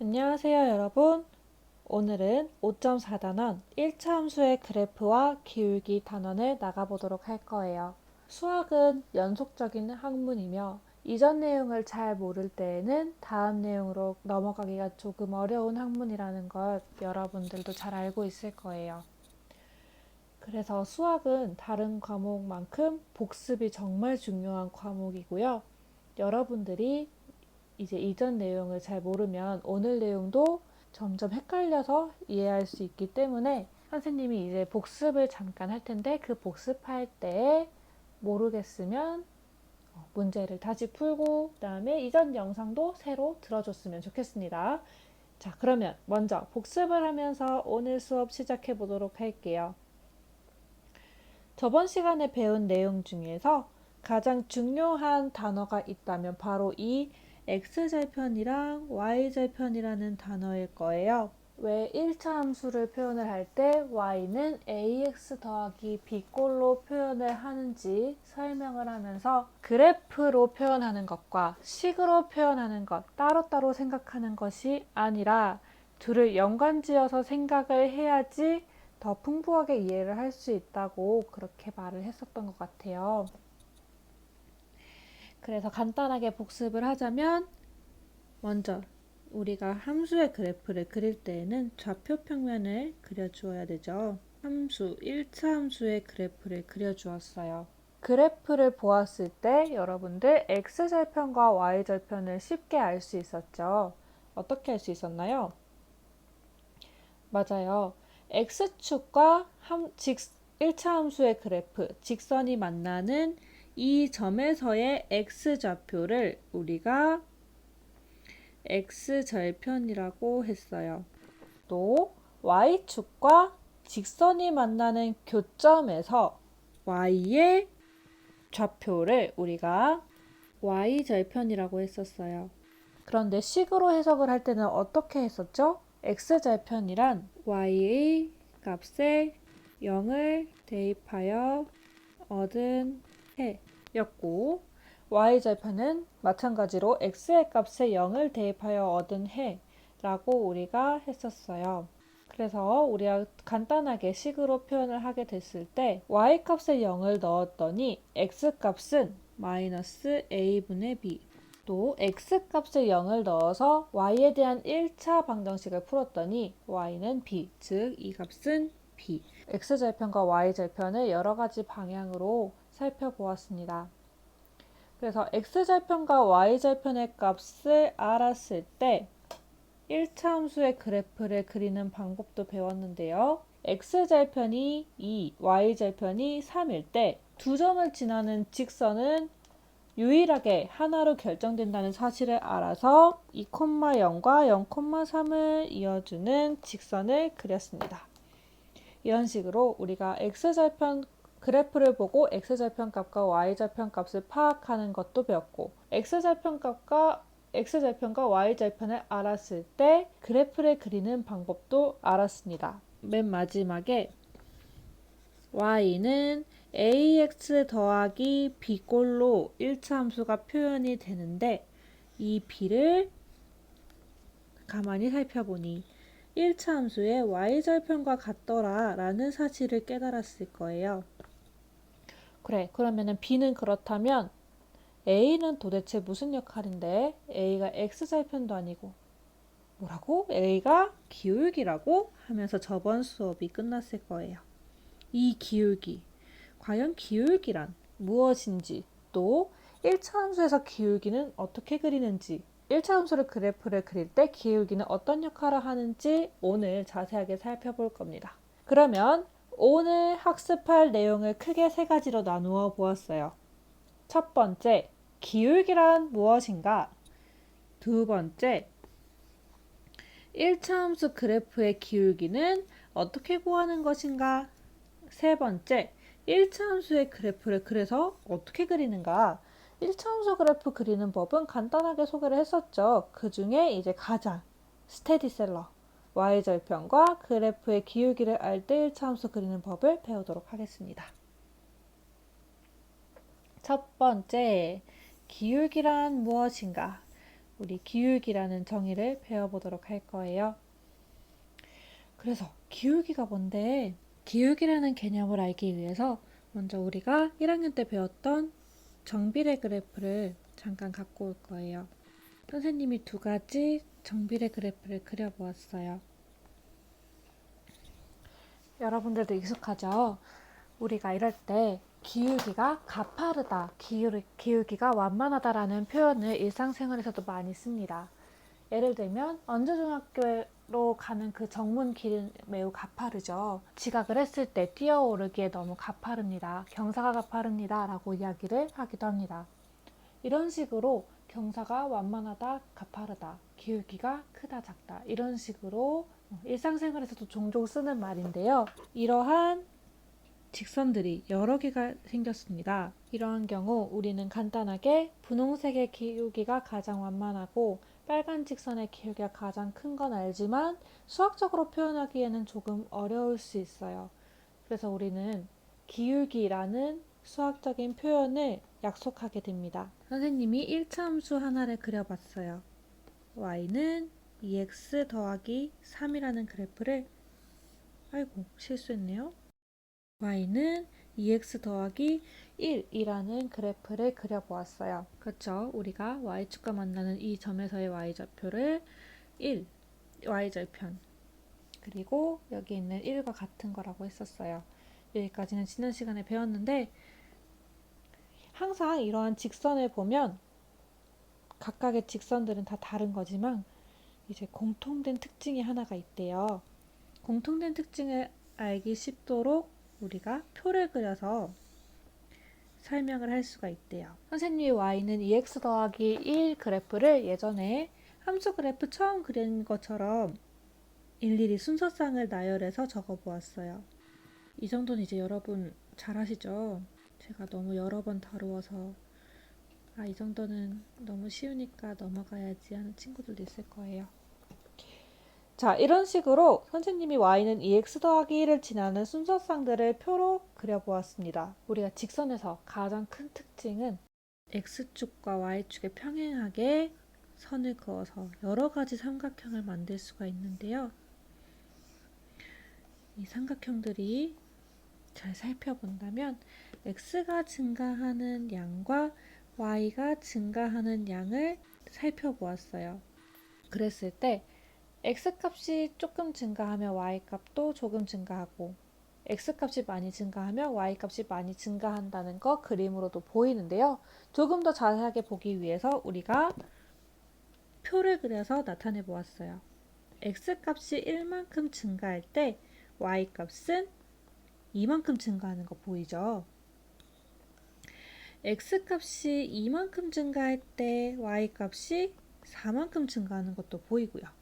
안녕하세요, 여러분. 오늘은 5.4단원 1차 함수의 그래프와 기울기 단원을 나가보도록 할 거예요. 수학은 연속적인 학문이며 이전 내용을 잘 모를 때에는 다음 내용으로 넘어가기가 조금 어려운 학문이라는 걸 여러분들도 잘 알고 있을 거예요. 그래서 수학은 다른 과목만큼 복습이 정말 중요한 과목이고요. 여러분들이 이제 이전 내용을 잘 모르면 오늘 내용도 점점 헷갈려서 이해할 수 있기 때문에 선생님이 이제 복습을 잠깐 할 텐데 그 복습할 때 모르겠으면 어, 문제를 다시 풀고 그다음에 이전 영상도 새로 들어줬으면 좋겠습니다. 자, 그러면 먼저 복습을 하면서 오늘 수업 시작해 보도록 할게요. 저번 시간에 배운 내용 중에서 가장 중요한 단어가 있다면 바로 이 x절편이랑 y절편이라는 단어일 거예요. 왜 1차 함수를 표현을 할 때 y는 ax 더하기 b꼴로 표현을 하는지 설명을 하면서 그래프로 표현하는 것과 식으로 표현하는 것 따로따로 생각하는 것이 아니라 둘을 연관지어서 생각을 해야지 더 풍부하게 이해를 할 수 있다고 그렇게 말을 했었던 것 같아요. 그래서 간단하게 복습을 하자면 먼저 우리가 함수의 그래프를 그릴 때에는 좌표 평면을 그려주어야 되죠. 함수, 1차 함수의 그래프를 그려주었어요. 그래프를 보았을 때 여러분들 x절편과 y절편을 쉽게 알 수 있었죠. 어떻게 알 수 있었나요? 맞아요. x축과 함, 직, 1차 함수의 그래프, 직선이 만나는 이 점에서의 x좌표를 우리가 x절편이라고 했어요. 또 y축과 직선이 만나는 교점에서 y의 좌표를 우리가 y절편이라고 했었어요. 그런데 식으로 해석을 할 때는 어떻게 했었죠? x절편이란 y의 값에 0을 대입하여 얻은 해 였고 y절편은 마찬가지로 x의 값에 0을 대입하여 얻은 해라고 우리가 했었어요. 그래서 우리가 간단하게 식으로 표현을 하게 됐을 때 y값에 0을 넣었더니 x값은 마이너스 a분의 b 또 x값에 0을 넣어서 y에 대한 1차 방정식을 풀었더니 y는 b, 즉 이 값은 b. x절편과 y절편을 여러 가지 방향으로 살펴보았습니다. 그래서 x절편과 y절편의 값을 알았을 때 1차 함수의 그래프를 그리는 방법도 배웠는데요. x절편이 2, y절편이 3일 때 두 점을 지나는 직선은 유일하게 하나로 결정된다는 사실을 알아서 2,0과 0,3을 이어주는 직선을 그렸습니다. 이런 식으로 우리가 x절편 그래프를 보고 x절편 값과 y절편 값을 파악하는 것도 배웠고 x절편 값과 x절편과 y절편을 알았을 때 그래프를 그리는 방법도 알았습니다. 맨 마지막에 y는 ax 더하기 b꼴로 1차 함수가 표현이 되는데 이 b를 가만히 살펴보니 1차 함수의 y절편과 같더라 라는 사실을 깨달았을 거예요. 그래, 그러면은 b는 그렇다면 a는 도대체 무슨 역할인데 a가 x절편도 아니고 뭐라고? a가 기울기라고 하면서 저번 수업이 끝났을 거예요. 이 기울기, 과연 기울기란 무엇인지 또 1차 함수에서 기울기는 어떻게 그리는지 1차 함수를 그래프를 그릴 때 기울기는 어떤 역할을 하는지 오늘 자세하게 살펴볼 겁니다. 그러면 오늘 학습할 내용을 크게 세 가지로 나누어 보았어요. 첫 번째, 기울기란 무엇인가? 두 번째, 1차 함수 그래프의 기울기는 어떻게 구하는 것인가? 세 번째, 1차 함수의 그래프를 그래서 어떻게 그리는가? 1차 함수 그래프 그리는 법은 간단하게 소개를 했었죠. 그 중에 이제 가장 스테디셀러 y절편과 그래프의 기울기를 알 때 1차 함수 그리는 법을 배우도록 하겠습니다. 첫 번째, 기울기란 무엇인가? 우리 기울기라는 정의를 배워보도록 할 거예요. 그래서 기울기가 뭔데? 기울기라는 개념을 알기 위해서 먼저 우리가 1학년 때 배웠던 정비례 그래프를 잠깐 갖고 올 거예요. 선생님이 두 가지 정비례 그래프를 그려보았어요. 여러분들도 익숙하죠? 우리가 이럴 때 기울기가 가파르다, 기울, 기울기가 완만하다라는 표현을 일상생활에서도 많이 씁니다. 예를 들면 언저중학교로 가는 그 정문 길은 매우 가파르죠. 지각을 했을 때 뛰어오르기에 너무 가파릅니다. 경사가 가파릅니다. 라고 이야기를 하기도 합니다. 이런 식으로 경사가 완만하다, 가파르다, 기울기가 크다, 작다 이런 식으로 일상생활에서도 종종 쓰는 말인데요. 이러한 직선들이 여러 개가 생겼습니다. 이러한 경우 우리는 간단하게 분홍색의 기울기가 가장 완만하고 빨간 직선의 기울기가 가장 큰 건 알지만 수학적으로 표현하기에는 조금 어려울 수 있어요. 그래서 우리는 기울기라는 수학적인 표현을 약속하게 됩니다. 선생님이 1차 함수 하나를 그려봤어요. y는 2x 더하기 3이라는 그래프를 아이고 실수했네요. y는 2x 더하기 1이라는 그래프를 그려보았어요. 그렇죠. 우리가 y축과 만나는 이 점에서의 y좌표를 1, y절편 그리고 여기 있는 1과 같은 거라고 했었어요. 여기까지는 지난 시간에 배웠는데 항상 이러한 직선을 보면 각각의 직선들은 다 다른 거지만 이제 공통된 특징이 하나가 있대요. 공통된 특징을 알기 쉽도록 우리가 표를 그려서 설명을 할 수가 있대요. 선생님이 y는 2x 더하기 1 그래프를 예전에 함수 그래프 처음 그린 것처럼 일일이 순서상을 나열해서 적어 보았어요. 이 정도는 이제 여러분 잘 아시죠? 제가 너무 여러 번 다루어서 아, 이 정도는 너무 쉬우니까 넘어가야지 하는 친구들도 있을 거예요. 자, 이런 식으로 선생님이 y는 2x 더하기 1을 지나는 순서상들을 표로 그려보았습니다. 우리가 직선에서 가장 큰 특징은 x축과 y축에 평행하게 선을 그어서 여러 가지 삼각형을 만들 수가 있는데요. 이 삼각형들이 잘 살펴본다면 x가 증가하는 양과 y가 증가하는 양을 살펴보았어요. 그랬을 때 x값이 조금 증가하면 y값도 조금 증가하고 x값이 많이 증가하면 y값이 많이 증가한다는 거 그림으로도 보이는데요. 조금 더 자세하게 보기 위해서 우리가 표를 그려서 나타내 보았어요. x값이 1만큼 증가할 때 y값은 이만큼 증가하는 거 보이죠? x값이 이만큼 증가할 때 y값이 4만큼 증가하는 것도 보이고요.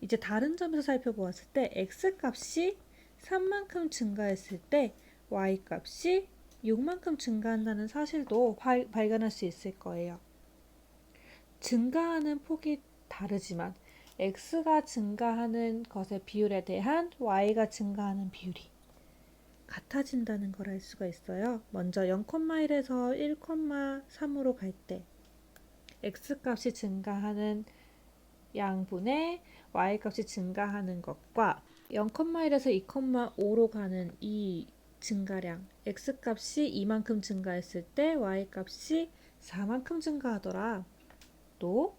이제 다른 점에서 살펴보았을 때 x값이 3만큼 증가했을 때 y값이 6만큼 증가한다는 사실도 바, 발견할 수 있을 거예요. 증가하는 폭이 다르지만 x가 증가하는 것의 비율에 대한 y가 증가하는 비율이 같아진다는 걸 알 수가 있어요. 먼저 0,1에서 1,3으로 갈 때 x값이 증가하는 양분의 y값이 증가하는 것과 0,1에서 2,5로 가는 이 증가량 x값이 이만큼 증가했을 때 y값이 4만큼 증가하더라. 또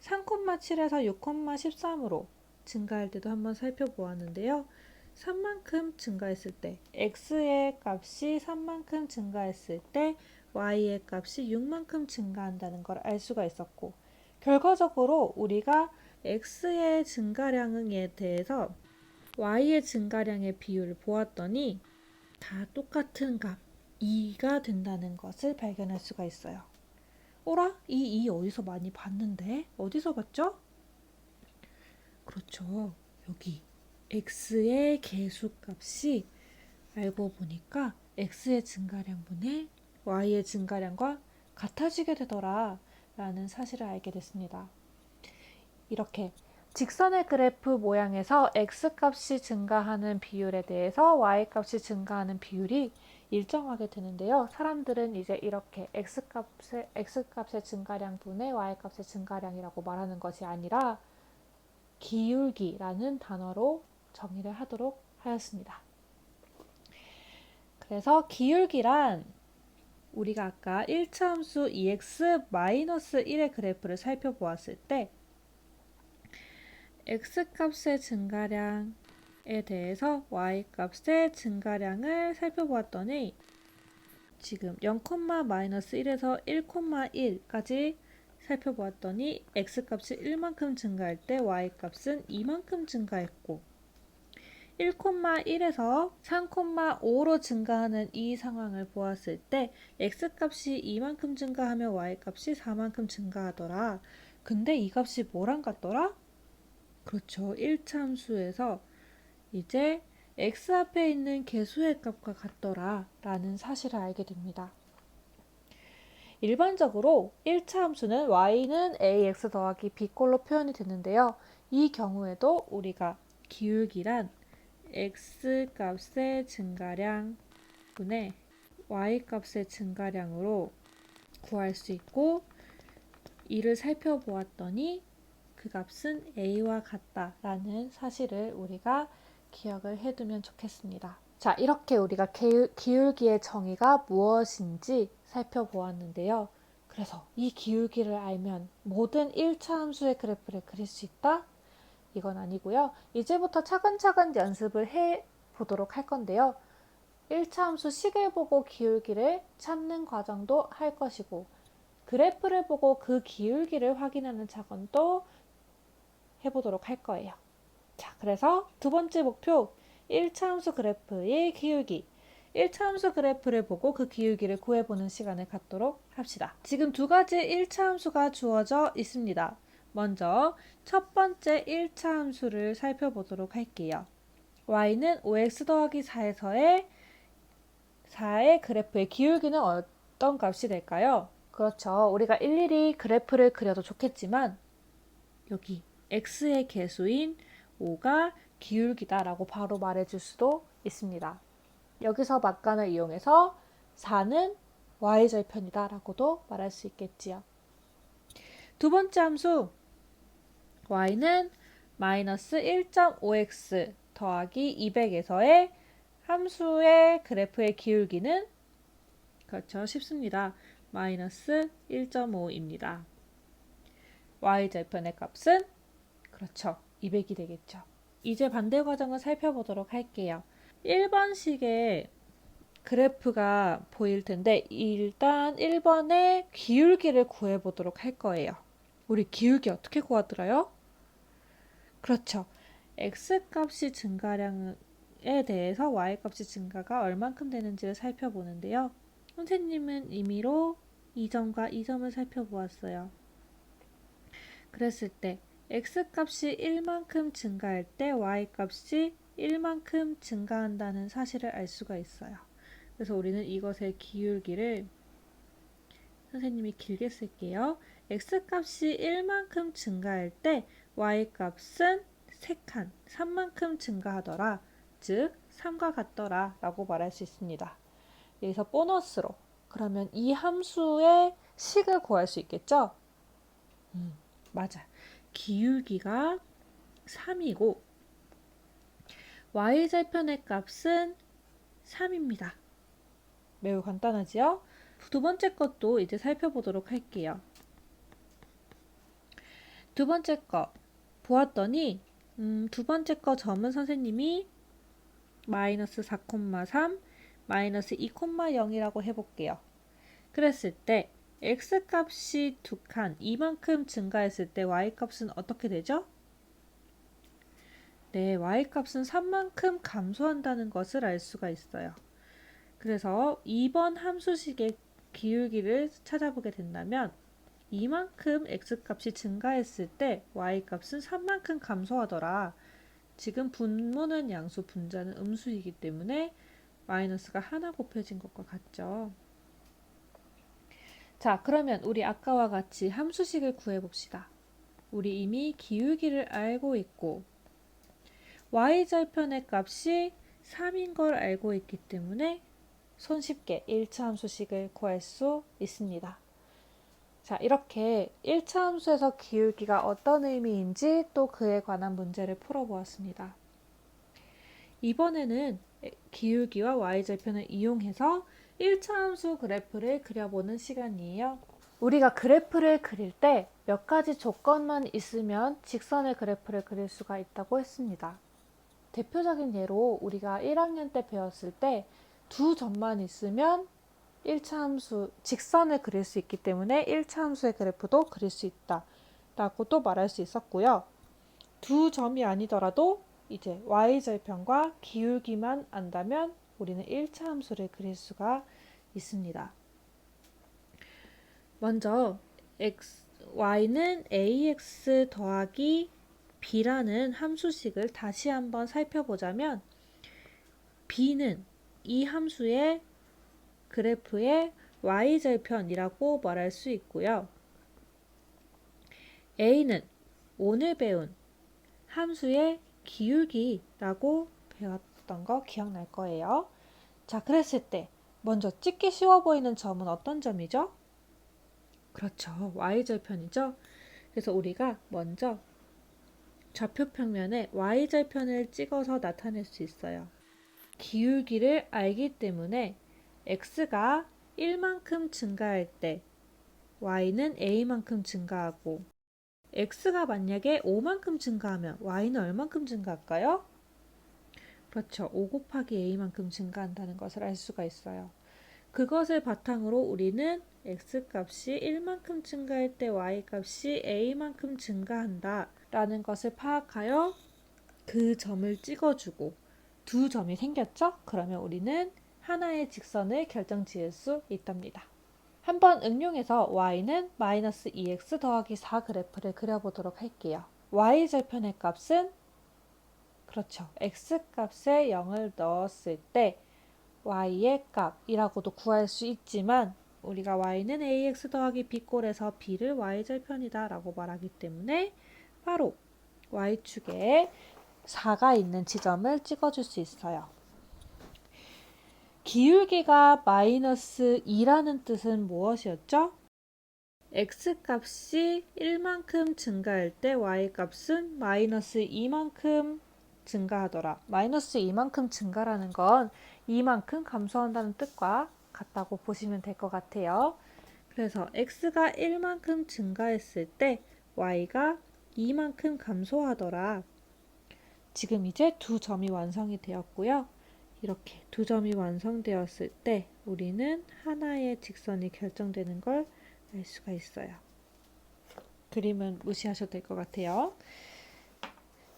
3,7에서 6,13으로 증가할 때도 한번 살펴보았는데요. 3만큼 증가했을 때 x의 값이 3만큼 증가했을 때 y의 값이 6만큼 증가한다는 걸 알 수가 있었고 결과적으로 우리가 x의 증가량에 대해서 y의 증가량의 비율을 보았더니 다 똑같은 값 2가 된다는 것을 발견할 수가 있어요. 오라? 이 2 어디서 많이 봤는데? 어디서 봤죠? 그렇죠. 여기 x의 개수값이 알고 보니까 x의 증가량분의 y의 증가량과 같아지게 되더라 라는 사실을 알게 됐습니다. 이렇게 직선의 그래프 모양에서 x값이 증가하는 비율에 대해서 y값이 증가하는 비율이 일정하게 되는데요. 사람들은 이제 이렇게 x값의 x값의 증가량 분의 y값의 증가량이라고 말하는 것이 아니라 기울기라는 단어로 정의를 하도록 하였습니다. 그래서 기울기란 우리가 아까 1차 함수 2x-1의 그래프를 살펴보았을 때 x값의 증가량에 대해서 y값의 증가량을 살펴보았더니 지금 0,-1에서 1,1까지 살펴보았더니 x값이 1만큼 증가할 때 y값은 2만큼 증가했고 1,1에서 3,5로 증가하는 이 상황을 보았을 때 x값이 2만큼 증가하면 y값이 4만큼 증가하더라. 근데 이 값이 뭐랑 같더라? 그렇죠. 1차 함수에서 이제 x 앞에 있는 개수의 값과 같더라 라는 사실을 알게 됩니다. 일반적으로 1차 함수는 y는 ax 더하기 b꼴로 표현이 되는데요. 이 경우에도 우리가 기울기란 x 값의 증가량 분의 y 값의 증가량으로 구할 수 있고 이를 살펴보았더니 그 값은 a와 같다라는 사실을 우리가 기억을 해두면 좋겠습니다. 자, 이렇게 우리가 기울기의 정의가 무엇인지 살펴보았는데요. 그래서 이 기울기를 알면 모든 1차 함수의 그래프를 그릴 수 있다? 이건 아니고요. 이제부터 차근차근 연습을 해 보도록 할 건데요. 1차 함수 식을 보고 기울기를 찾는 과정도 할 것이고 그래프를 보고 그 기울기를 확인하는 작업도 해보도록 할 거예요. 자, 그래서 두 번째 목표 1차 함수 그래프의 기울기 1차 함수 그래프를 보고 그 기울기를 구해보는 시간을 갖도록 합시다. 지금 두 가지 1차 함수가 주어져 있습니다. 먼저 첫 번째 1차 함수를 살펴보도록 할게요. y는 5x 더하기 4에서의 4의 그래프의 기울기는 어떤 값이 될까요? 그렇죠. 우리가 일일이 그래프를 그려도 좋겠지만 여기 x의 개수인 5가 기울기다라고 바로 말해줄 수도 있습니다. 여기서 막간을 이용해서 4는 y절편이다라고도 말할 수 있겠지요. 두 번째 함수 y는 마이너스 1.5x 더하기 200에서의 함수의 그래프의 기울기는 그렇죠. 쉽습니다. 마이너스 1.5입니다. y절편의 값은 그렇죠. 200이 되겠죠. 이제 반대 과정을 살펴보도록 할게요. 1번 식의 그래프가 보일 텐데 일단 1번의 기울기를 구해보도록 할 거예요. 우리 기울기 어떻게 구하더라요? 그렇죠. x값이 증가량에 대해서 y값이 증가가 얼만큼 되는지를 살펴보는데요. 선생님은 임의로 2점과 2점을 살펴보았어요. 그랬을 때 x값이 1만큼 증가할 때 y값이 1만큼 증가한다는 사실을 알 수가 있어요. 그래서 우리는 이것의 기울기를 선생님이 길게 쓸게요. x값이 1만큼 증가할 때 y값은 3칸, 3만큼 증가하더라. 즉, 3과 같더라. 라고 말할 수 있습니다. 여기서 보너스로 그러면 이 함수의 식을 구할 수 있겠죠? 음, 맞아. 기울기가 3이고 y절편의 값은 3입니다. 매우 간단하지요? 두 번째 것도 이제 살펴보도록 할게요. 두 번째 거 보았더니 음, 두 번째 거 점은 선생님이 마이너스 4,3 마이너스 2,0이라고 해볼게요. 그랬을 때 x값이 두 칸, 이만큼 증가했을 때 y값은 어떻게 되죠? 네, y값은 3만큼 감소한다는 것을 알 수가 있어요. 그래서 2번 함수식의 기울기를 찾아보게 된다면 이만큼 x값이 증가했을 때 y값은 3만큼 감소하더라. 지금 분모는 양수, 분자는 음수이기 때문에 마이너스가 하나 곱해진 것과 같죠. 자, 그러면 우리 아까와 같이 함수식을 구해봅시다. 우리 이미 기울기를 알고 있고 y절편의 값이 3인 걸 알고 있기 때문에 손쉽게 1차 함수식을 구할 수 있습니다. 자, 이렇게 1차 함수에서 기울기가 어떤 의미인지 또 그에 관한 문제를 풀어보았습니다. 이번에는 기울기와 y절편을 이용해서 1차 함수 그래프를 그려보는 시간이에요. 우리가 그래프를 그릴 때 몇 가지 조건만 있으면 직선의 그래프를 그릴 수가 있다고 했습니다. 대표적인 예로 우리가 1학년 때 배웠을 때 두 점만 있으면 1차 함수 직선을 그릴 수 있기 때문에 1차 함수의 그래프도 그릴 수 있다 라고도 말할 수 있었고요. 두 점이 아니더라도 이제 y절편과 기울기만 안다면 우리는 1차 함수를 그릴 수가 있습니다. 먼저 x, y는 ax 더하기 b라는 함수식을 다시 한번 살펴보자면 b는 이 함수의 그래프의 y절편이라고 말할 수 있고요. a는 오늘 배운 함수의 기울기라고 배웠던 거 기억날 거예요. 자, 그랬을 때 먼저 찍기 쉬워 보이는 점은 어떤 점이죠? 그렇죠. y절편이죠. 그래서 우리가 먼저 좌표 평면에 y절편을 찍어서 나타낼 수 있어요. 기울기를 알기 때문에 x가 1만큼 증가할 때 y는 a만큼 증가하고 x가 만약에 5만큼 증가하면 y는 얼만큼 증가할까요? 그렇죠. 5 곱하기 a만큼 증가한다는 것을 알 수가 있어요. 그것을 바탕으로 우리는 x 값이 1만큼 증가할 때 y 값이 a만큼 증가한다 라는 것을 파악하여 그 점을 찍어주고 두 점이 생겼죠? 그러면 우리는 하나의 직선을 결정 지을 수 있답니다. 한번 응용해서 y는 마이너스 2x 더하기 4 그래프를 그려보도록 할게요. y절편의 값은 그렇죠. x 값에 0을 넣었을 때 y의 값이라고도 구할 수 있지만 우리가 y는 ax 더하기 b꼴에서 b를 y절편이다 라고 말하기 때문에 바로 y축에 4가 있는 지점을 찍어줄 수 있어요. 기울기가 마이너스 2라는 뜻은 무엇이었죠? x값이 1만큼 증가할 때 y값은 마이너스 2만큼 증가하더라. 마이너스 2만큼 증가라는 건 2만큼 감소한다는 뜻과 같다고 보시면 될 것 같아요. 그래서 x가 1만큼 증가했을 때 y가 2만큼 감소하더라. 지금 이제 두 점이 완성이 되었고요. 이렇게 두 점이 완성되었을 때 우리는 하나의 직선이 결정되는 걸 알 수가 있어요. 그림은 무시하셔도 될 것 같아요.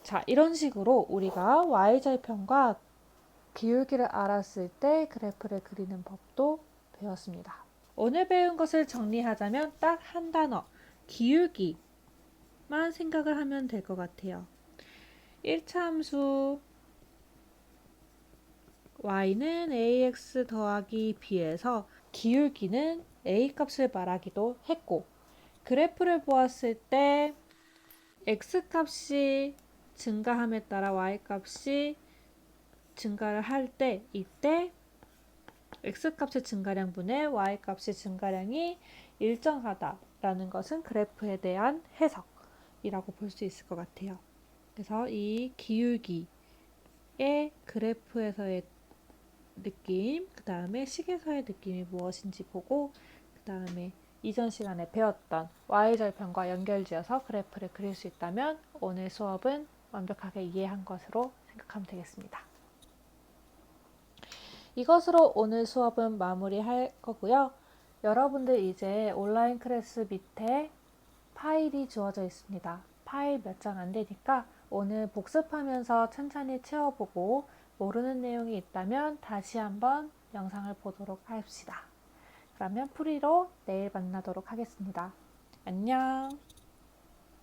자, 이런 식으로 우리가 y절편과 기울기를 알았을 때 그래프를 그리는 법도 배웠습니다. 오늘 배운 것을 정리하자면 딱 한 단어, 기울기만 생각을 하면 될 것 같아요. 1차 함수 y는 ax 더하기 b에서 기울기는 a 값을 말하기도 했고 그래프를 보았을 때 x 값이 증가함에 따라 y 값이 증가를 할 때 이때 x 값의 증가량 분의 y 값의 증가량이 일정하다라는 것은 그래프에 대한 해석이라고 볼 수 있을 것 같아요. 그래서 이 기울기의 그래프에서의 느낌, 그 다음에 식에서의 느낌이 무엇인지 보고 그 다음에 이전 시간에 배웠던 y절편과 연결지어서 그래프를 그릴 수 있다면 오늘 수업은 완벽하게 이해한 것으로 생각하면 되겠습니다. 이것으로 오늘 수업은 마무리할 거고요. 여러분들 이제 온라인 클래스 밑에 파일이 주어져 있습니다. 파일 몇 장 안 되니까 오늘 복습하면서 천천히 채워보고 모르는 내용이 있다면 다시 한번 영상을 보도록 합시다. 그러면 풀이로 내일 만나도록 하겠습니다. 안녕.